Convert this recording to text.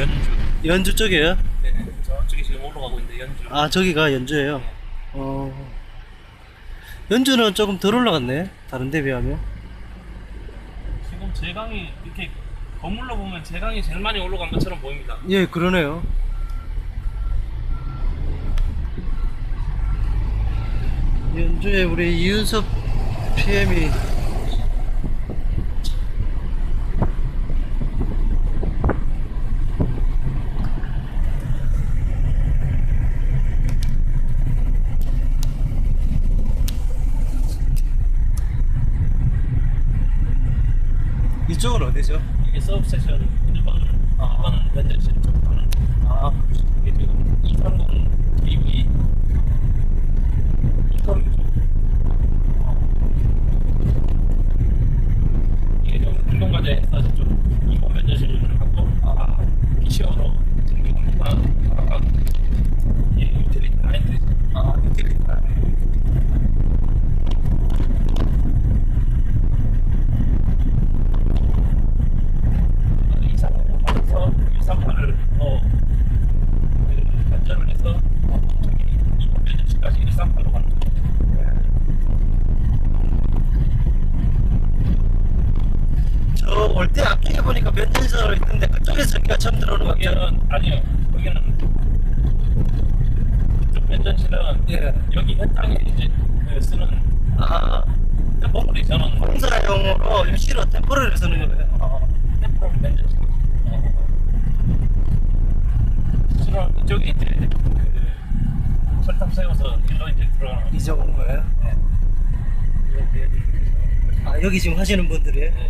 연주. 연주 쪽이에요? 네, 저쪽에 지금 올라가고 있는데 연주. 아 저기가 연주예요. 어 연주는 조금 덜 올라갔네. 다른 데 비하면. 지금 제강이 이렇게 건물로 보면 제강이 제일 많이 올라간 것처럼 보입니다. 예 그러네요. 연주에 우리 이윤섭 PM이 이쪽은 어디죠? 이게 서브 세션 1번, 2번 연주실 쪽 가는. 아, 이게 지금 230 TV. 이컴 이게 좀 운동과제에서 좀 이번 연주실을 갖고 아, 피치어로 생기고니까 아, 예, 유틸리티 라인들이 아, 유틸리티 라인. 이상을 받아서 138을 어, 그 발전을 해서 어, 저기 이번 면접시까지 138로 가는 거예요. 저 올 때 앞쪽에 보니까 면전선으로 있는데 그쪽에서 전기가 처음 들어오는 것 같아요. 거기는 아니요. 거기는 그쪽 면전실은 예. 여기 현장에 이제 그 쓰는 아, 템포물이 저는 공사용으로 임시로 템포를 쓰는 거예요. 어, 템포물 면전실. 어. 실은 이쪽에 이제 그 설탕 세워서 일로 이제 들어가는 이제 온 거예요? 네. 아, 여기 지금 하시는 분들이 네.